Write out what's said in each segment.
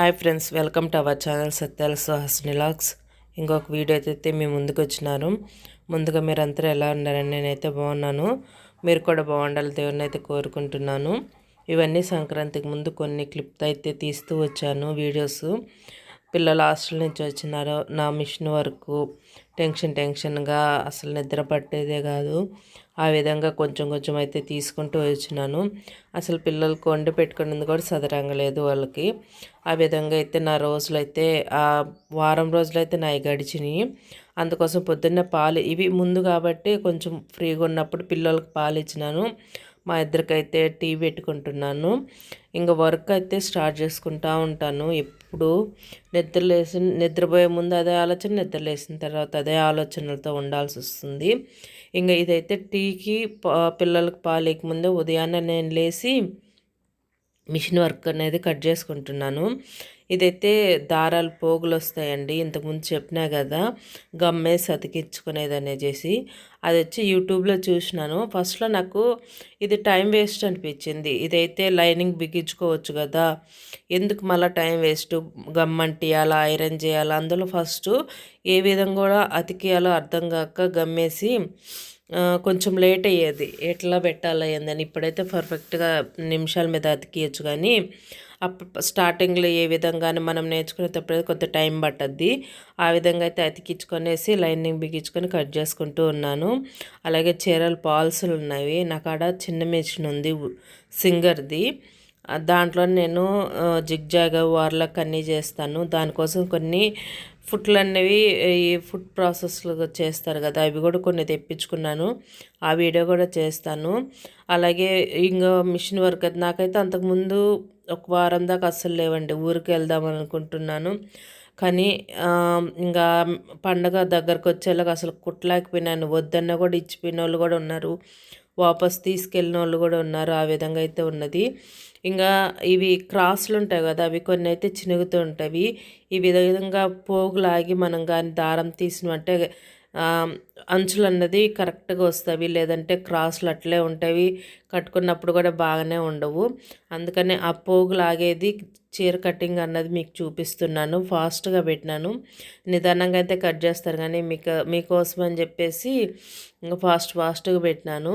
Hi friends welcome to our channel Satyala Suhasini logs ఇంకొక video అయితే మేము ముందుకు వచ్చినారు. ముందుగా మీరు అందరూ ఎలా ఉన్నారని నేనైతే బాగున్నాను. మీరు కూడా బాగుండాలి దేవుని అయితే కోరుకుంటున్నాను. ఇవన్నీ సంక్రాంతికి ముందు కొన్ని క్లిప్ అయితే తీస్తూ వచ్చాను వీడియోస్. పిల్లలు హాస్టల్ నుంచి వచ్చినారు నా మిషన్ వరకు టెన్షన్ టెన్షన్గా అసలు నిద్ర పట్టేదే కాదు. ఆ విధంగా కొంచెం కొంచెం అయితే తీసుకుంటూ వచ్చినాను. అసలు పిల్లలకు వండి పెట్టుకునేది కూడా సదరంగలేదు వాళ్ళకి. ఆ విధంగా అయితే నా రోజులైతే ఆ వారం రోజులైతే నా గడిచినాయి. అందుకోసం పొద్దున్నే పాలు ఇవి ముందు కాబట్టి కొంచెం ఫ్రీగా ఉన్నప్పుడు పిల్లలకు పాలు ఇచ్చినాను. మా ఇద్దరికైతే టీ పెట్టుకుంటున్నాను. ఇంకా వర్క్ అయితే స్టార్ట్ చేసుకుంటూ ఉంటాను. ఎప్పుడు నిద్ర లేసి నిద్రపోయే ముందు అదే ఆలోచన నిద్ర లేసిన తర్వాత అదే ఆలోచనలతో ఉండాల్సి వస్తుంది. ఇంకా ఇదైతే టీకి పిల్లలకు పాలేక ముందే ఉదయాన్నే నేను లేచి మిషన్ వర్క్ అనేది కట్ చేసుకుంటున్నాను. ఇదైతే దారాలు పోగులు వస్తాయండి ఇంతకుముందు చెప్పినా కదా గమ్మేసి అతికించుకునేది అనేసి అది వచ్చి యూట్యూబ్లో చూసినాను. ఫస్ట్లో నాకు ఇది టైం వేస్ట్ అనిపించింది. ఇదైతే లైనింగ్ బిగించుకోవచ్చు కదా ఎందుకు మళ్ళీ టైం వేస్ట్? గమ్మంటియాలా ఐరన్ చేయాలా? అందులో ఫస్ట్ ఏ విధంగా కూడా అతికేయాలో అర్థం కాక గమ్మేసి కొంచెం లేట్ అయ్యేది. ఎట్లా పెట్టాలి ఏందని ఇప్పుడైతే పర్ఫెక్ట్గా నిమిషాల మీద అతికేయచ్చు కానీ అప్పుడు స్టార్టింగ్లో ఏ విధంగానే మనం నేర్చుకునేటప్పుడు కొంత టైం పట్టద్ది. ఆ విధంగా అయితే అతికించుకొనేసి లైనింగ్ బిగించుకొని కట్ చేసుకుంటూ ఉన్నాను. అలాగే చీరలు పాల్సులు ఉన్నాయి నాకాడ చిన్న మిషన్ ఉంది సింగర్ది. దాంట్లో నేను జిగ్జాగ్ వార్లక్ అన్నీ చేస్తాను. దానికోసం కొన్ని ఫుట్లు అనేవి ఈ ఫుడ్ ప్రాసెస్లు చేస్తారు కదా అవి కూడా కొన్ని తెప్పించుకున్నాను. ఆ వీడియో కూడా చేస్తాను. అలాగే ఇంకా మిషన్ వర్క్ నాకైతే అంతకుముందు ఒక వారం దాకా అస్సలు లేవండి ఊరికి వెళ్దాం అనుకుంటున్నాను కానీ ఇంకా పండగ దగ్గరకు వచ్చేలాగా అసలు కుట్టలేకపోయినాను. వద్దన్న కూడా ఇచ్చిపోయిన వాళ్ళు కూడా ఉన్నారు. వాపస్ తీసుకెళ్ళిన వాళ్ళు కూడా ఉన్నారు. ఆ విధంగా అయితే ఉన్నది. ఇంకా ఇవి క్రాస్లు ఉంటాయి కదా అవి కొన్ని అయితే చినుగుతూ ఉంటాయి. ఈ విధంగా పోగులాగి మనం కానీ దారం తీసినట్టే అంచులు అన్నది కరెక్ట్గా వస్తాయి. లేదంటే క్రాస్లు అట్లే ఉంటాయి. కట్టుకున్నప్పుడు కూడా బాగానే ఉండవు. అందుకనే ఆ పోగు లాగేది చీర కటింగ్ అన్నది మీకు చూపిస్తున్నాను. ఫాస్ట్గా పెట్టినాను. నిదానంగా అయితే కట్ చేస్తారు కానీ మీకు మీకోసం అని చెప్పేసి ఇంకా ఫాస్ట్ ఫాస్ట్గా పెట్టినాను.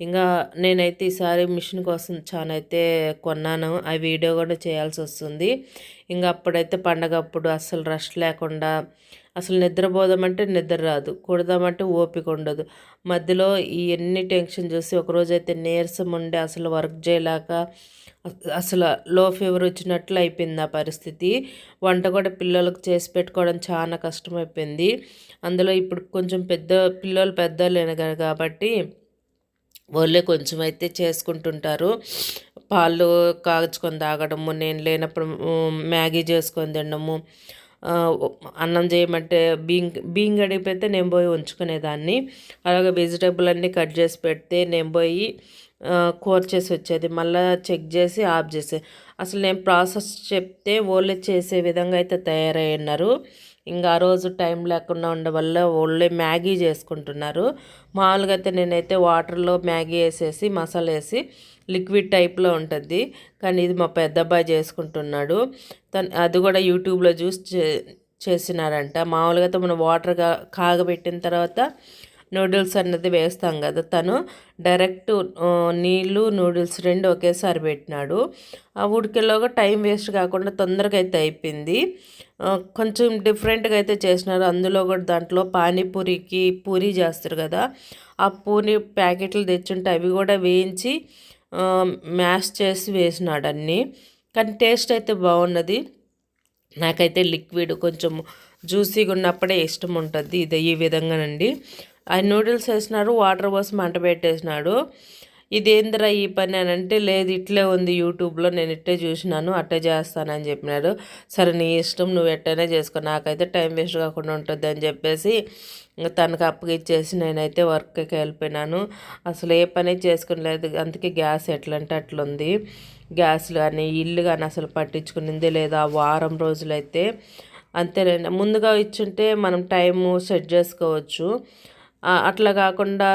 ఇంకా నేనైతే ఈసారి మిషన్ కోసం చాలా అయితే కొన్నాను. ఆ వీడియో కూడా చేయాల్సి వస్తుంది. ఇంకా అప్పుడైతే పండగప్పుడు అస్సలు రష్ లేకుండా అసలు నిద్రపోదామంటే నిద్ర రాదు కుడదామంటే ఓపిక ఉండదు. మధ్యలో ఈ ఎన్ని టెన్షన్ చూసి ఒకరోజైతే అయితే నీరసం ఉండి అసలు వర్క్ చేయలేక అసలు లో ఫీవర్ వచ్చినట్లు అయిపోయింది ఆ పరిస్థితి. వంట కూడా పిల్లలకు చేసి పెట్టుకోవడం చాలా కష్టమైపోయింది. అందులో ఇప్పుడు కొంచెం పెద్ద పిల్లలు పెద్దలేను కాబట్టి వాళ్ళే కొంచెం అయితే చేసుకుంటుంటారు. పాలు కాచుకొని తాగడము నేను లేనప్పుడు మ్యాగీ చేసుకొని తినడము అన్నం చేయమంటే బియ్యం బియ్యం గడిపితే నేను పోయి ఉంచుకునేదాన్ని. అలాగే వెజిటేబుల్ అన్నీ కట్ చేసి పెడితే నేను పోయి కూర చేసి వచ్చేది. మళ్ళీ చెక్ చేసి ఆఫ్ చేసే. అసలు నేను ప్రాసెస్ చెప్తే ఓళ్ళే చేసే విధంగా అయితే తయారై ఉన్నారు ఇంకా ఆ రోజు టైం లేకుండా ఉండడం వల్ల ఓళ్ళే మ్యాగీ చేసుకుంటున్నారు. మామూలుగా అయితే నేనైతే వాటర్లో మ్యాగీ వేసేసి మసాలా వేసి లిక్విడ్ టైప్లో ఉంటుంది. కానీ ఇది మా పెద్ద అబ్బాయి చేసుకుంటున్నాడు. అది కూడా యూట్యూబ్లో చూసి చేసినారంట. మామూలుగా అయితే మనం వాటర్గా కాగబెట్టిన తర్వాత నూడిల్స్ అన్నది వేస్తాం కదా తను. డైరెక్ట్ నీళ్ళు నూడిల్స్ రెండు ఒకేసారి పెట్టినాడు. ఆ ఉడికేలోగా టైం వేస్ట్ కాకుండా తొందరగా అయితే అయిపోయింది. కొంచెం డిఫరెంట్గా అయితే చేసినారు. అందులో కూడా దాంట్లో పానీపూరికి పూరి చేస్తారు కదా. ఆ పూరి ప్యాకెట్లు తెచ్చుంటే అవి కూడా వేయించి మ్యాష్ చేసి వేసినాడు అన్నీ. కానీ టేస్ట్ అయితే బాగున్నది. నాకైతే లిక్విడ్ కొంచెం జ్యూసీగా ఉన్నప్పుడే ఇష్టం ఉంటుంది ఇది ఈ విధంగానండి. ఆ నూడిల్స్ వేసినాడు వాటర్ పోసి మంట పెట్టేసినాడు. ఇదేందిరా ఈ పని అని అంటే లేదు ఇట్లే ఉంది యూట్యూబ్లో నేను ఇట్టే చూసినాను అట్టే చేస్తానని చెప్పినాడు. సరే నీ ఇష్టం నువ్వు ఎట్టనే చేసుకో నాకైతే టైం వేస్ట్ కాకుండా ఉంటుంది అని చెప్పేసి తనకు అప్పగిచ్చేసి నేనైతే వర్క్కి వెళ్ళిపోయినాను. అసలు ఏ పని చేసుకోలేదు అందుకే గ్యాస్ ఎట్లంటే అట్లుంది. గ్యాస్ కానీ ఇల్లు కానీ అసలు పట్టించుకునింది లేదా వారం రోజులైతే. అంతేనండి. ముందుగా ఇచ్చుంటే మనం టైము సెట్ చేసుకోవచ్చు. అట్లా కాకుండా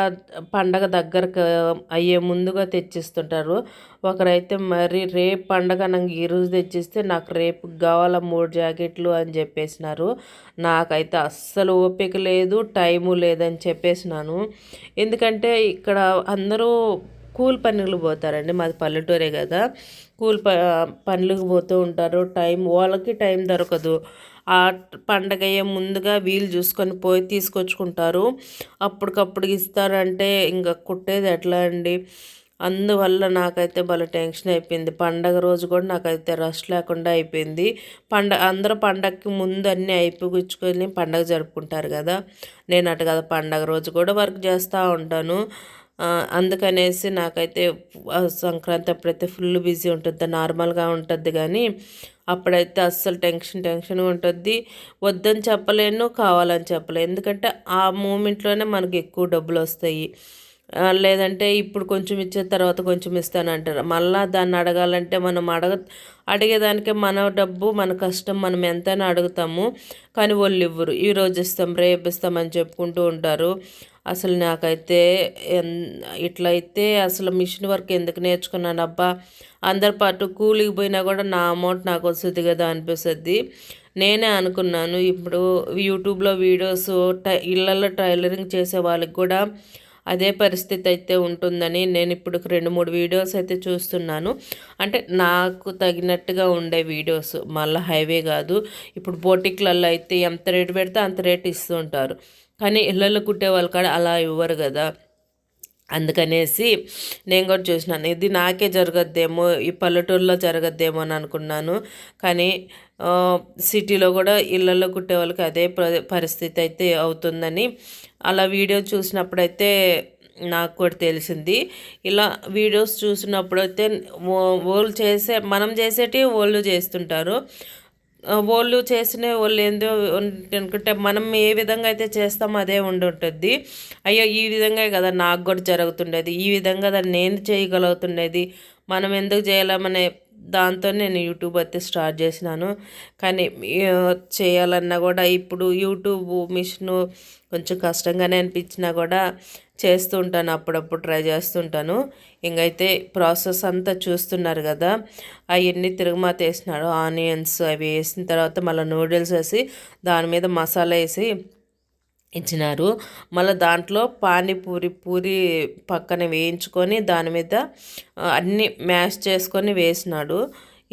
పండగ దగ్గరకు అయ్యే ముందుగా తెచ్చిస్తుంటారు. ఒకరైతే మరి రేపు పండగ నాకు ఈరోజు తెచ్చిస్తే నాకు రేపు కావాల మూడు జాకెట్లు అని చెప్పేసినారు. నాకైతే అస్సలు ఓపిక లేదు టైము లేదని చెప్పేసినాను. ఎందుకంటే ఇక్కడ అందరూ కూలి పనులు పోతారండి. మాది పల్లెటూరే కదా. కూలి ప పనులకు పోతూ ఉంటారు. టైం వాళ్ళకి టైం దొరకదు. ఆ పండగయ్యే ముందుగా వీలు చూసుకొని పోయి తీసుకొచ్చుకుంటారు. అప్పటికప్పుడు ఇస్తారంటే ఇంకా కుట్టేది ఎట్లా అండి? అందువల్ల నాకైతే భలే టెన్షన్ అయిపోయింది. పండగ రోజు కూడా నాకైతే రష్ లేకుండా అయిపోయింది. పండగ అందరూ పండగకి ముందు అన్నీ అయిపోయించుకొని పండగ జరుపుకుంటారు కదా. నేను అటు కదా పండగ రోజు కూడా వర్క్ చేస్తూ ఉంటాను. అందుకనేసి నాకైతే సంక్రాంతి అప్పుడైతే ఫుల్ బిజీ ఉంటుంది నార్మల్గా ఉంటుంది కానీ అప్పుడైతే అస్సలు టెన్షన్ టెన్షన్గా ఉంటుంది వద్దని చెప్పలేను కావాలని చెప్పలేను. ఎందుకంటే ఆ మూమెంట్లోనే మనకి ఎక్కువ డబ్బులు వస్తాయి లేదంటే ఇప్పుడు కొంచెం ఇచ్చిన తర్వాత కొంచెం ఇస్తానంటారు మళ్ళా దాన్ని అడగాలంటే మనం అడగ అడిగేదానికే మన డబ్బు మన కష్టం మనం ఎంతైనా అడుగుతాము. కానీ వాళ్ళు ఇవ్వరు. ఈరోజు ఇస్తాం రేపు ఇస్తామని చెప్పుకుంటూ ఉంటారు. అసలు నాకైతే ఎన్- ఇట్లయితే అసలు మిషన్ వర్క్ ఎందుకు నేర్చుకున్నాను అబ్బా? అందరి పాటు కూలికి పోయినా కూడా నా అమౌంట్ నాకు వస్తుంది కదా అనిపిస్తుంది. నేనే అనుకున్నాను. ఇప్పుడు యూట్యూబ్లో వీడియోస్ టై ఇళ్ళల్లో టైలరింగ్ చేసే వాళ్ళకి కూడా అదే పరిస్థితి అయితే ఉంటుందని నేను ఇప్పుడు రెండు మూడు వీడియోస్ అయితే చూస్తున్నాను. అంటే నాకు తగినట్టుగా ఉండే వీడియోస్ మళ్ళీ హైవే కాదు ఇప్పుడు బోటిక్లలో అయితే ఎంత రేటు పెడితే అంత రేటు ఇస్తుంటారు. కానీ ఇళ్ళల్లో కుట్టే వాళ్ళు కాడ అలా ఇవ్వరు కదా. అందుకనేసి నేను కూడా చూసినాను. ఇది నాకే జరగద్దేమో ఈ పల్లెటూరులో జరగద్దేమో అని అనుకున్నాను. కానీ సిటీలో కూడా ఇళ్ళల్లో కుట్టే వాళ్ళకి అదే ప్ర- పరిస్థితి అయితే అవుతుందని అలా వీడియో చూసినప్పుడైతే నాకు కూడా తెలిసింది. ఇలా వీడియోస్ చూసినప్పుడైతే ఓ- వాళ్ళు చేసే మనం చేసేటివి వాళ్ళు చేస్తుంటారు. వాళ్ళు చేసిన వాళ్ళు ఏందో అనుకుంటే మనం ఏ విధంగా అయితే చేస్తామో అదే ఉండి ఉంటుంది అయ్యో ఈ విధంగా కదా నాకు కూడా జరుగుతుండేది ఈ విధంగా దాన్ని నేను చేయగలుగుతుండేది మనం ఎందుకు చేయలేమనే దాంతో నేను యూట్యూబ్ అయితే స్టార్ట్ చేసినాను. కానీ చేయాలన్నా కూడా ఇప్పుడు యూట్యూబ్ మిషన్ కొంచెం కష్టంగానే అనిపించినా కూడా చేస్తూ ఉంటాను. అప్పుడప్పుడు ట్రై చేస్తుంటాను ఇంకైతే ప్రాసెస్ అంతా చూస్తున్నారు కదా అవన్నీ తిరుగుమాత వేసినాడు. ఆనియన్స్ అవి వేసిన తర్వాత మళ్ళీ నూడిల్స్ వేసి దాని మీద మసాలా వేసి ఇచ్చినారు. మళ్ళీ దాంట్లో పానీపూరి పూరి పక్కన వేయించుకొని దాని మీద అన్ని అన్నీ మ్యాష్ చేసుకొని వేసినాడు.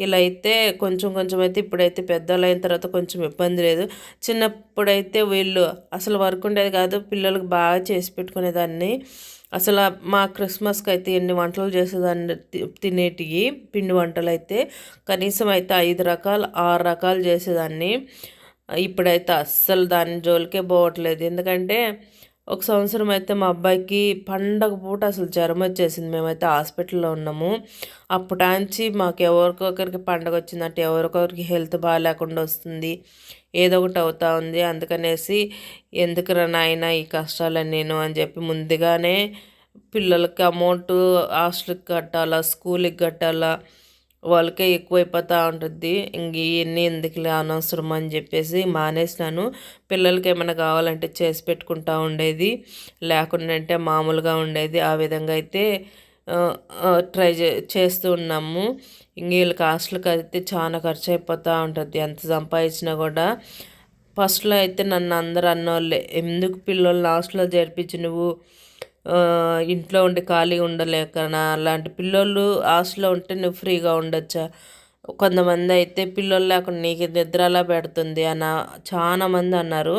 ఇలా అయితే కొంచెం కొంచెం అయితే ఇప్పుడైతే పెద్దలు అయిన తర్వాత కొంచెం ఇబ్బంది లేదు. చిన్నప్పుడైతే వీళ్ళు అసలు వర్క్ ఉండేది కాదు పిల్లలకు బాగా చేసి పెట్టుకునేదాన్ని. అసలు మా క్రిస్మస్కి అయితే ఎన్ని వంటలు చేసేదాన్ని తినేటివి పిండి వంటలు అయితే కనీసం అయితే ఐదు రకాలు ఆరు రకాలు చేసేదాన్ని. ఇప్పుడైతే అస్సలు దాని జోలికే పోవట్లేదు. ఎందుకంటే ఒక సంవత్సరం అయితే మా అబ్బాయికి పండగ పూట అసలు జ్వరం వచ్చేసింది. మేమైతే హాస్పిటల్లో ఉన్నాము. అప్పటాంచి మాకు ఎవరికొకరికి పండగ వచ్చిందంటే ఎవరికొకరికి హెల్త్ బాగాలేకుండా వస్తుంది. ఏదో ఒకటి అవుతా ఉంది. అందుకనేసి ఎందుకురా నాయన ఈ కష్టాలని నేను అని చెప్పి ముందుగానే పిల్లలకి అమౌంట్ హాస్టల్కి కట్టాలా స్కూల్కి కట్టాలా వాళ్ళకే ఎక్కువైపోతూ ఉంటుంది. ఇంక ఇవన్నీ ఎందుకులే అనవసరం అని చెప్పేసి మానేసినాను. పిల్లలకి ఏమైనా కావాలంటే చేసి పెట్టుకుంటా ఉండేది. లేకుండా అంటే మామూలుగా ఉండేది. ఆ విధంగా అయితే ట్రై చే చేస్తూ ఉన్నాము. ఇంక వీళ్ళకి హాస్టల్కి అయితే చాలా ఖర్చు అయిపోతూ ఉంటుంది. ఎంత సంపాదించినా కూడా. ఫస్ట్లో అయితే నన్ను అందరు అన్నోళ్ళే. ఎందుకు పిల్లల్ని హాస్టల్లో చేర్పించి నువ్వు ఇంట్లో ఉండి ఖాళీగా ఉండలేకనా? అలాంటి పిల్లోళ్ళు హాస్టల్లో ఉంటే నువ్వు ఫ్రీగా ఉండొచ్చా? కొంతమంది అయితే పిల్లలు లేకుండా నీకు నిద్రలా పెడుతుంది అన్న చాలా మంది అన్నారు.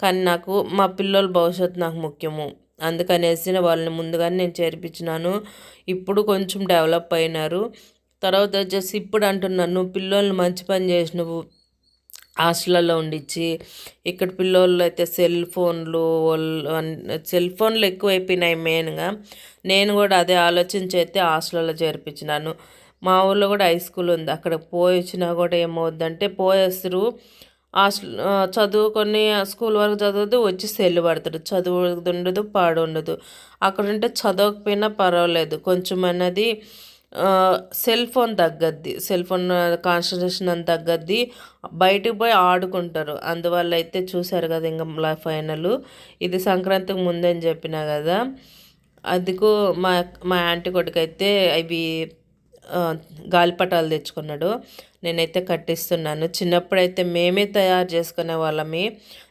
కానీ నాకు మా పిల్లల భవిష్యత్తు నాకు ముఖ్యము. అందుకనేసి వాళ్ళని ముందుగానే నేను చేర్పించినాను. ఇప్పుడు కొంచెం డెవలప్ అయినారు. తర్వాత వచ్చేసి ఇప్పుడు అంటున్నాను పిల్లల్ని మంచి పని చేసి నువ్వు హాస్టల్లో ఉండిచ్చి ఇక్కడ పిల్లోళ్ళు అయితే సెల్ ఫోన్లు సెల్ ఫోన్లు ఎక్కువైపోయినాయి మెయిన్గా. నేను కూడా అదే ఆలోచించి అయితే హాస్టల్లో చేర్పించినాను. మా ఊళ్ళో కూడా హై స్కూల్ ఉంది. అక్కడ పోయి వచ్చినా కూడా ఏమవుద్దంటే పోయేస్తారు హాస్టల్ చదువుకొని స్కూల్ వరకు చదవద్దు వచ్చి సెల్ పడతాడు. చదువు ఉండదు పాడు ఉండదు అక్కడ ఉంటే చదవకపోయినా పర్వాలేదు. కొంచెం అన్నది సెల్ ఫోన్ తగ్గద్ది. సెల్ ఫోన్ కాన్సన్ట్రేషన్ అంత తగ్గద్ది. బయటకు పోయి ఆడుకుంటారు. అందువల్ల అయితే చూశారు కదా ఇంకా ఫైనల్ ఇది సంక్రాంతికి ముందని చెప్పినా కదా. అందుకు మా మా ఆంటీ కొడుకైతే అవి గాలిపటాలు తెచ్చుకున్నాడు. నేనైతే కట్టిస్తున్నాను. చిన్నప్పుడైతే మేమే తయారు చేసుకునే వాళ్ళమే.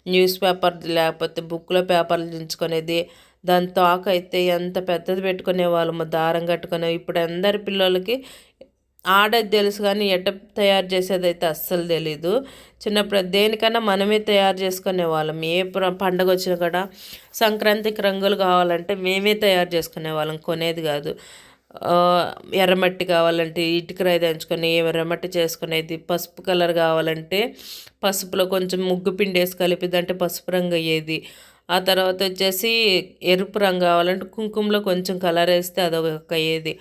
న్యూస్ పేపర్ లేకపోతే బుక్లో పేపర్లు దించుకునేది దాని తోక అయితే ఎంత పెద్దది పెట్టుకునే వాళ్ళము దారం కట్టుకునే ఇప్పుడు అందరి పిల్లలకి ఆడది తెలుసు కానీ ఎట్ట తయారు చేసేది అయితే అస్సలు తెలీదు. చిన్నప్పుడు దేనికన్నా మనమే తయారు చేసుకునే వాళ్ళం. ఏ పండగ వచ్చినా కూడా సంక్రాంతికి రంగులు కావాలంటే మేమే తయారు చేసుకునే వాళ్ళం. కొనేది కాదు. ఎర్రమట్టి కావాలంటే ఇటుక రాయి దంచుకొని ఎర్రమట్టి చేసుకునేది పసుపు కలర్ కావాలంటే పసుపులో కొంచెం ముగ్గు పిండి వేసి కలిపిద్దంటే పసుపు రంగు అయ్యేది. ఆ తర్వాత వచ్చేసి ఎరుపు రంగు కావాలంటే కుంకుమలో కొంచెం కలర్ వేస్తే అదొక అయ్యేది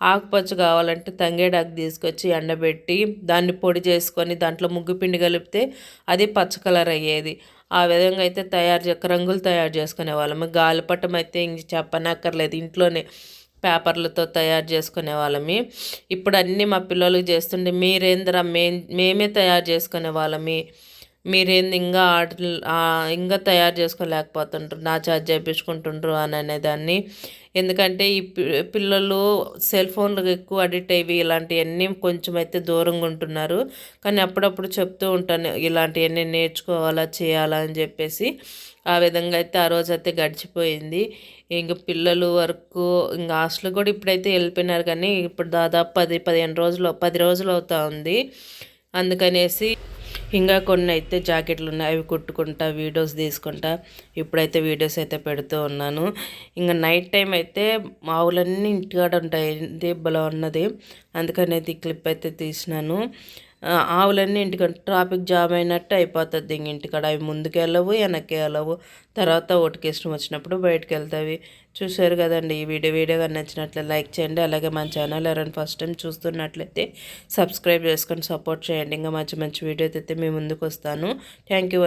ఆకుపచ్చ కావాలంటే తంగేడాకు తీసుకొచ్చి ఎండబెట్టి దాన్ని పొడి చేసుకొని దాంట్లో ముగ్గు పిండి కలిపితే అది పచ్చ కలర్ అయ్యేది. ఆ విధంగా అయితే తయారు రంగులు తయారు చేసుకునే వాళ్ళము గాలిపటం అయితే ఇంక చెప్పనక్కర్లేదు. ఇంట్లోనే పేపర్లతో తయారు చేసుకునే వాళ్ళమి ఇప్పుడు అన్నీ మా పిల్లలకు చేస్తుండే మీరేంద్ర మే మేమే తయారు చేసుకునే వాళ్ళమి మీరేంది ఇంకా ఆటలు ఇంకా తయారు చేసుకోలేకపోతుంటారు నా ఛార్జ్ చేయించుకుంటుండ్రు అని అనేదాన్ని. ఎందుకంటే ఈ పిల్లలు సెల్ ఫోన్లకు ఎక్కువ అడిక్ట్ అయ్యి ఇలాంటివన్నీ కొంచెం అయితే దూరంగా ఉంటున్నారు. కానీ అప్పుడప్పుడు చెప్తూ ఉంటాను ఇలాంటివన్నీ నేర్చుకోవాలా చేయాలా అని చెప్పేసి. ఆ విధంగా అయితే ఆ రోజు అయితే గడిచిపోయింది. ఇంక పిల్లలు వరకు ఇంకా హాస్టల్ కూడా ఇప్పుడైతే వెళ్ళిపోయినారు కానీ ఇప్పుడు దాదాపు పది పదిహేను రోజులు పది రోజులు అవుతా ఉంది. అందుకనేసి ఇంకా కొన్ని అయితే జాకెట్లు ఉన్నాయి. అవి కుట్టుకుంటా వీడియోస్ తీసుకుంటా. ఇప్పుడైతే వీడియోస్ అయితే పెడుతూ ఉన్నాను. ఇంకా నైట్ టైం అయితే మావులన్నీ ఇంటికాడ ఉంటాయి. బలం ఉన్నది అందుకని అయితే ఈ క్లిప్ అయితే తీసినాను. ఆవులన్నీ ఇంటికి ట్రాఫిక్ జామ్ అయినట్టు అయిపోతుంది. ఇంక ఇంటికాడ అవి ముందుకు వెళ్ళవు వెనక్కి వెళ్ళవు తర్వాత ఓటుకి ఇష్టం వచ్చినప్పుడు బయటకు వెళ్తావి చూశారు కదండి ఈ వీడియో కానీ నచ్చినట్లయి లైక్ చేయండి. అలాగే మన ఛానల్ ఎవరైనా ఫస్ట్ టైం చూస్తున్నట్లయితే సబ్స్క్రైబ్ చేసుకొని సపోర్ట్ చేయండి. ఇంకా మంచి మంచి వీడియో అయితే మీ ముందుకు వస్తాను. Thank you